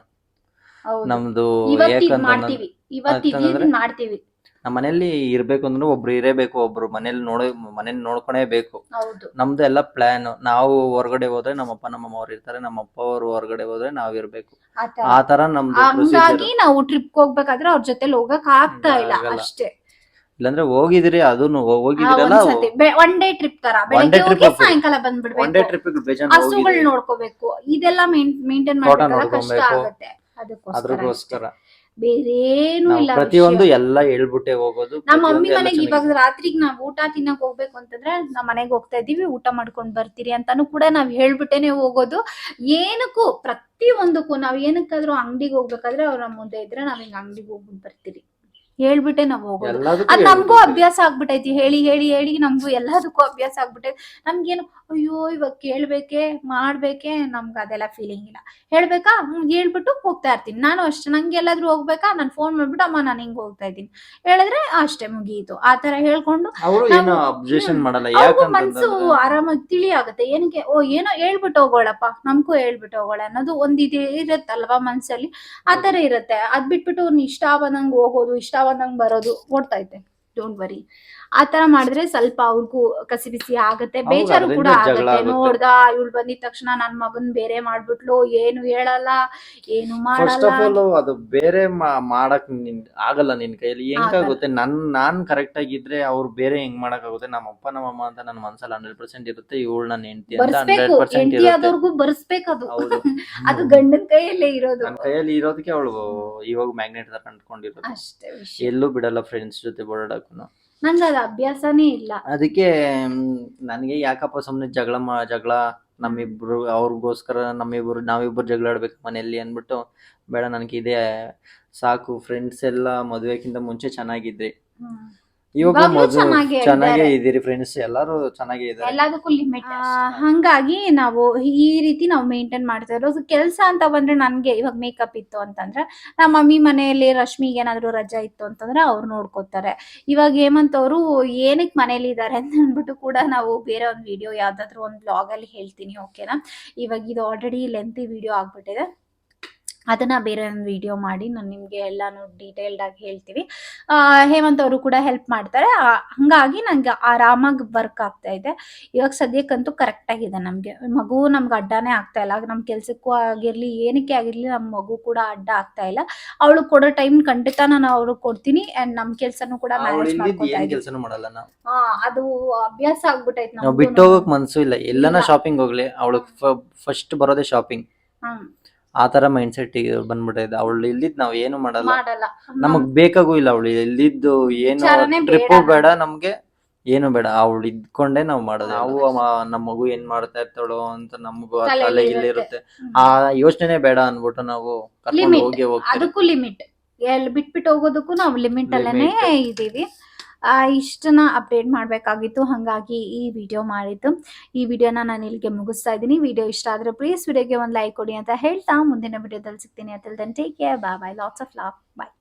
ಹೌದು. ನಮ್ದು ಇವತ್ತು ಇದ್ ಯಾಕಂತ ಮಾಡ್ತೀವಿ. ಇವತ್ತು ಇದ್ ಯಾಕಂತಂದ್ರೆ- ಮಾಡ್ತೀವಿ. ನಮ್ಮ ಮನೇಲಿ ಇರ್ಬೇಕು ಅಂದ್ರೆ ಒಬ್ರು ಇರೇಬೇಕು ಒಬ್ರು ಮನೇಲಿ ನೋಡ ಮನೇಲಿ ನೋಡ್ಕೊಳೇಬೇಕು ಹೌದು. ನಮ್ದು ಎಲ್ಲ ಪ್ಲಾನ್ ನಾವು ಹೊರಗಡೆ ಹೋದ್ರೆ ನಮ್ಮ ಅಪ್ಪ ನಮ್ಮ ಅವ್ರು ಇರ್ತಾರೆ ನಮ್ಮ ಅಪ್ಪ ಅವರು ಹೊರಗಡೆ ಹೋದ್ರೆ ನಾವ್ ಇರ್ಬೇಕು. ಆತರ. ಆ ತರ ನಮ್ದು ಪ್ರೊಸೀಜರ್ ಹಂಗಾಗಿ ನಾವು ಟ್ರಿಪ್ ಹೋಗ್ಬೇಕಾದ್ರೆ ಅವ್ರ ಜೊತೆ ಹೋಗಕ್ ಆಗ್ತಾ ಇಲ್ಲ ಆಗಲ್ಲ. ಅಷ್ಟೇ. ಇಲ್ಲಾಂದ್ರೆ ಹೋಗಿದ್ರಿ ಅದನ್ನು ಹೋಗಿದ್ರಲ್ಲ ಒನ್ ಡೇ ಟ್ರಿಪ್ ತರ. ಬೆಳಗ್ಗೆ ಹೋಗಿ. ಸಾಯಂಕಾಲ ಒನ್ ಡೇ ಬಂದ್ಬಿಡ್ಬೇಕು ಟ್ರಿಪ್ ಹಸುಗಳು ನೋಡ್ಕೋಬೇಕು. ಇದೆಲ್ಲ ಮೇಂಟೈನ್ ತೋಟ ಕಷ್ಟ. ಆಗುತ್ತೆ. ಅದಕ್ಕೋಸ್ಕರ ಬೇರೇನು ಇಲ್ಲ ಪ್ರತಿಯೊಂದು. ಎಲ್ಲ ಹೇಳ್ಬಿಟ್ಟೆ ಹೋಗೋದು ನಮ್ಮ ಮಮ್ಮಿ ಮನೆಗೆ ಇವಾಗ. ರಾತ್ರಿಗೆ ನಾವ್ ಊಟ ತಿನ್ನಕ್ ಹೋಗ್ಬೇಕು ಅಂತಂದ್ರೆ ನಮ್ಮ ಮನೆಗೆ ಹೋಗ್ತಾ ಇದೀವಿ ಊಟ ಮಾಡ್ಕೊಂಡ್ ಬರ್ತೀರಿ ಅಂತಾನು ಕೂಡ ನಾವ್ ಹೇಳ್ಬಿಟ್ಟೇನೆ ಹೋಗೋದು. ಏನಕ್ಕೂ ಪ್ರತಿ ಒಂದಕ್ಕೂ ನಾವ್ ಏನಕ್ಕಾದ್ರೂ ಅಂಗಡಿಗೆ ಹೋಗ್ಬೇಕಾದ್ರೆ ಅವ್ರ ಮುಂದೆ ಇದ್ರೆ ನಾವ್ ಹಿಂಗ್ ಅಂಗಡಿಗೆ ಹೋಗ್ಬಿಟ್ಟು ಬರ್ತೀರಿ. ಹೇಳ್ಬಿಟ್ಟೆ ನಾವ್ ಹೋಗೋದು. ಅದ್ ನಮಗೂ ಅಭ್ಯಾಸ ಆಗ್ಬಿಟ್ಟೈತಿ. ಹೇಳಿ ಹೇಳಿ ಹೇಳಿ ನಮ್ಗೂ ಎಲ್ಲದಕ್ಕೂ ಅಭ್ಯಾಸ ಆಗ್ಬಿಟ್ಟೈತಿ ನಮ್ಗೇನು ಅಯ್ಯೋ ಇವಾಗ ಕೇಳ್ಬೇಕೆ ಮಾಡ್ಬೇಕೆ ನಮ್ಗ ಅದೆಲ್ಲ ಫೀಲಿಂಗ್ ಇಲ್ಲ. ಹೇಳ್ಬೇಕಾ? ಹೇಳ್ಬಿಟ್ಟು ಹೋಗ್ತಾ ಇರ್ತೀನಿ. ನಾನು ಅಷ್ಟೇ. ನಂಗೆ ಎಲ್ಲಾದ್ರೂ ಹೋಗ್ಬೇಕಾ? ನಾನು ಫೋನ್ ಮಾಡ್ಬಿಟ್ಟು ಅಮ್ಮ ನಾನು ಹಿಂಗ್ ಹೋಗ್ತಾ ಇದ್ದೀನಿ. ಹೇಳಿದ್ರೆ ಅಷ್ಟೇ ಮುಗೀತು. ಆ ತರ ಹೇಳ್ಕೊಂಡು ಅವ್ರಿಗೂ ಮನ್ಸು ಆರಾಮಾಗಿ ತಿಳಿ ಆಗುತ್ತೆ ಏನಕ್ಕೆ? ಓ ಏನೋ ಹೇಳ್ಬಿಟ್ಟು ಹೋಗೋಳಪ್ಪ. ನಮ್ಗೂ ಹೇಳ್ಬಿಟ್ಟು ಹೋಗೋಳ ಅನ್ನೋದು ಒಂದ್ ಇದು ಇರತ್ತಲ್ವಾ ಮನ್ಸಲ್ಲಿ? ಆ ತರ ಇರುತ್ತೆ. ಅದ್ ಬಿಟ್ಬಿಟ್ಟು ಇಷ್ಟ ಬಂದಂಗ್ ಹೋಗೋದು ಇಷ್ಟ ಬಂದಂಗ್ ಬರೋದು ಓಡ್ತೈತೆ ಡೋಂಟ್ ವರಿ ಆ ತರ ಮಾಡಿದ್ರೆ ಸ್ವಲ್ಪ ಅವ್ರಿಗೂ ಕಸಿ ಬಿಸಿ ಆಗತ್ತೆ. ಬೇಜಾರು ಕೂಡ ಆಗತ್ತೆ. ನೋಡ್ದ ಇವ್ಳು ಬಂದಿದ ತಕ್ಷಣ ನನ್ ಮಗನ್ ಬೇರೆ ಮಾಡ್ಬಿಟ್ಲು ಏನು ಹೇಳಲ್ಲ ಏನು ಫಸ್ಟ್ ಆಫ್ ಮಾಡಲ್ಲ ಅದು ಬೇರೆ ಮಾ- ಮಾಡಕ್ ನಿನ್ ಆಗಲ್ಲ ನಿನ್ ಕೈಯಲ್ಲಿ. ಹೆಂಗಾಗುತ್ತೆ ನನ್ ನಾನ್ ಕರೆಕ್ಟ್ ಆಗಿದ್ರೆ ಅವ್ರು ಬೇರೆ ಹೆಂಗ್ ಮಾಡಕ್ ಆಗುತ್ತೆ? ನಮ್ಮ ಅಪ್ಪ ನಮ್ಮ ಅಮ್ಮ ಅಂತ ನನ್ ಮನ್ಸಲ್ಲಿ ಹಂಡ್ರೆಡ್ ಪರ್ಸೆಂಟ್ ಇರುತ್ತೆ. ಇವಳು ನನ್ನ ಹೆಂಡತಿ ಅಂತ ಹಂಡ್ರೆಡ್ ಬರ್ಸ್ಬೇಕು ಪರ್ಸೆಂಟ್ ಹೆಂಡತಿ ಇರುತ್ತೆ. ಆದವ್ರಿಗೂ ಬರ್ಸ್ಬೇಕದು ಹೌದು. <laughs> ಅದು ಗಂಡನ ಕೈಯಲ್ಲೇ ಇರೋದು. ನನ್ನ ಕೈಯಲ್ಲಿ ಇರೋದಕ್ಕೆ ಅವಳು ಇವಾಗ ಮ್ಯಾಗ್ನೆಟ್ ತರ ಅಂಟ್ಕೊಂಡಿರೋದು ಅಷ್ಟೇ ವಿಷಯ. ಎಲ್ಲೂ ಬಿಡಲ್ಲ ಫ್ರೆಂಡ್ಸ್ ಜೊತೆ ಓಡಾಡಕ್ಕೂ ನಂಗೆ ಅದು ಅಭ್ಯಾಸನೇ ಇಲ್ಲ. ಅದಕ್ಕೆ ನನಗೆ ಯಾಕಪ್ಪ ಸುಮ್ನೆ ಜಗಳ ಮಾ ಜಗಳ ನಮ್ಮಿಬ್ರು ಅವ್ರಿಗೋಸ್ಕರ ನಮ್ಮಿಬ್ರು ನಾವಿಬ್ರು ಜಗಳ ಆಡ್ಬೇಕು ಮನೆಯಲ್ಲಿ ಅಂದ್ಬಿಟ್ಟು ಬೇಡ ನನಗೆ ಇದೇ ಸಾಕು. ಫ್ರೆಂಡ್ಸ್ ಎಲ್ಲ ಮದುವೆಕ್ಕಿಂತ ಮುಂಚೆ ಚೆನ್ನಾಗಿದ್ರಿ. ಇವಾಗ ಚೆನ್ನಾಗೇ. ಇದೀರಿ ಫ್ರೆಂಡ್ಸ್ ಎಲ್ಲಾರು ಚೆನ್ನಾಗೇ ಇದ್ದಾರೆ. ಎಲ್ಲದಕ್ಕೂ ಲಿಮಿಟ್ ಹಂಗಾಗಿ ನಾವು ಈ ರೀತಿ ನಾವು ಮೇಂಟೈನ್ ಮಾಡ್ತಾ ಇರೋದು. ಕೆಲಸ ಅಂತ ಬಂದ್ರೆ ನನ್ಗೆ ಇವಾಗ ಮೇಕಪ್ ಇತ್ತು ಅಂತಂದ್ರೆ ನಮ್ಮ ಮಮ್ಮಿ ಮನೆಯಲ್ಲಿ ರಶ್ಮಿಗೆ ಏನಾದ್ರು ರಜಾ ಇತ್ತು ಅಂತಂದ್ರೆ ಅವ್ರು ನೋಡ್ಕೋತಾರೆ. ಇವಾಗ ಹೇಮಂತ್ ಅವರು ಏನಕ್ಕೆ ಮನೇಲಿ ಇದ್ದಾರೆ ಅಂತ ಅಂದ್ಬಿಟ್ಟು ಕೂಡ ನಾವು ಬೇರೆ ಒಂದು ವಿಡಿಯೋ ಯಾವ್ದಾದ್ರು ಒಂದು ಬ್ಲಾಗಲ್ಲಿ ಹೇಳ್ತೀನಿ ಓಕೆನಾ ಇವಾಗ ಇದು ಆಲ್ರೆಡಿ ಲೆಂತಿ ವಿಡಿಯೋ ಆಗ್ಬಿಟ್ಟಿದೆ. ಅದನ್ನ ಬೇರೆ ಒಂದು ವಿಡಿಯೋ ಮಾಡಿ ನಾನು ನಿಮಗೆ ಎಲ್ಲಾನು ಡೀಟೇಲ್ಡ್ ಆಗಿ ಹೇಳ್ತೀವಿ. ಆ, ಹೇಮಂತ್ ಅವರು ಕೂಡ ಹೆಲ್ಪ್ ಮಾಡ್ತಾರೆ. ಹಂಗಾಗಿ ನಂಗೆ ಆರಾಮಾಗಿ ವರ್ಕ್ ಆಗ್ತಾ ಇದೆ. ಇವಾಗ ಸದ್ಯಕ್ಕಂತೂ ಕರೆಕ್ಟ್ ಆಗಿದೆ ನಮಗೆ. ಮಗು ನಮ್ಗೆ ಅಡ್ಡಾನೇ ಆಗ್ತಾ ಇಲ್ಲ. ನಮ್ಮ ಕೆಲ್ಸಕ್ಕೂ ಆಗಿರ್ಲಿ ಏನಕ್ಕೆ ಆಗಿರ್ಲಿ ನಮ್ಮ ಮಗು ಕೂಡ ಅಡ್ಡ ಆಗ್ತಾ ಇಲ್ಲ. ಅವಳು ಕೊಡೋ ಟೈಮ್ ಖಂಡಿತ ನಾನು ಅವ್ರು ಕೊಡ್ತೀನಿ. ಅಂಡ್ ನಮ್ಮ ಕೆಲ್ಸನೂ ಕೂಡ ಮ್ಯಾನೇಜ್ ಮಾಡ್ಕೊತಾ ಮಾಡಲ್ಲ ನಾವು. ಹಾ ಅದು ಅಭ್ಯಾಸ ಆಗ್ಬಿಟ್ಟೈತೆ ನಾವು ಬಿಟ್ಟು ಹೋಗಕ್ ಮನ್ಸು ಇಲ್ಲ. ಎಲ್ಲಾನ ಶಾಪಿಂಗ್ ಹೋಗ್ಲಿ. ಅವಳು ಫಸ್ಟ್ ಬರೋದೇ ಶಾಪಿಂಗ್. ಆ ತರ ಮೈಂಡ್ ಸೆಟ್ ಬಂದ್ಬಿಟ್ಟಿದೆ ಅವಳು ಇಲ್ಲಿದ್ ನಾವ್ ಏನು ಮಾಡಲ್ಲ. ಮಾಡಲ್ಲ. ನಮಗ್ ಬೇಕಾಗೂ ಇಲ್ಲ ಅವಳು. ಇಲ್ಲಿದ್ದು ಏನು ವಿಚಾರನೇ ಟ್ರಿಪ್ ಬೇಡ ಬೇಡ ನಮ್ಗೆ ಏನು ಬೇಡ. ಅವಳು ಇದ್ಕೊಂಡೇ ನಾವ್ ಮಾಡೋದು. ನಾವು ನಮ್ ನಮ್ಮ ಮಗು ಏನ್ ಮಾಡ್ತಾ ಇರ್ತಾಳೋ ಅಂತ ನಮಗೂ ಆ ತಲೆ ಇಲ್ಲಿ ಇರುತ್ತೆ. ಇರುತ್ತೆ ಆ ಯೋಚನೆ ಬೇಡ ಅನ್ಬಿಟ್ಟು ನಾವು ಕರ್ಕೊಂಡು Limit. ಹೋಗಿ ಹೋಗ್ತೀವಿ. ಅದಕ್ಕೂ ಲಿಮಿಟ್ ಎಲ್ಲಿ ಬಿಟ್ಬಿಟ್ಟು ಹೋಗೋದಕ್ಕೂ ನಾವು ಲಿಮಿಟ್ ಅಲ್ಲೇನೆ. ಇದೀವಿ ಇಷ್ಟನ್ನ ಅಪ್ಡೇಟ್ ಮಾಡಬೇಕಾಗಿತ್ತು. ಹಾಗಾಗಿ ಈ ವಿಡಿಯೋ ಮಾಡಿದ್ದು. ಈ ವಿಡಿಯೋನ ನಾನು ಇಲ್ಲಿಗೆ ಮುಗಿಸ್ತಾ ಇದ್ದೀನಿ. ವಿಡಿಯೋ ಇಷ್ಟ ಆದರೆ ಪ್ಲೀಸ್ ವಿಡಿಯೋಗೆ ಒಂದು ಲೈಕ್ ಕೊಡಿ ಅಂತ ಹೇಳ್ತಾ. ಮುಂದಿನ ವಿಡಿಯೋದಲ್ಲಿ ಸಿಗ್ತೀನಿ. Take care bye bye lots of laugh bye